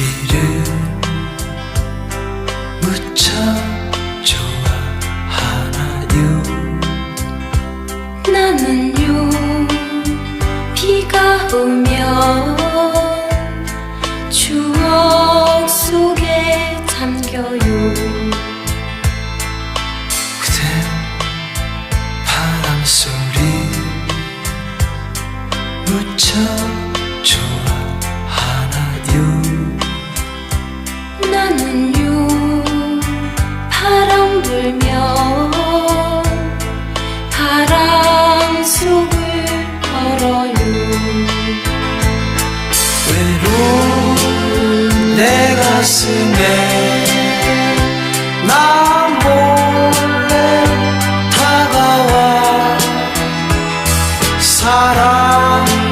비를 무척 좋아하나요? 나는요 비가 오면 추억 속에 잠겨요. 그대 바람 소리 무척 사랑 속을 걸어요. 외로운 내 가슴에 나 몰래 다가와. 사랑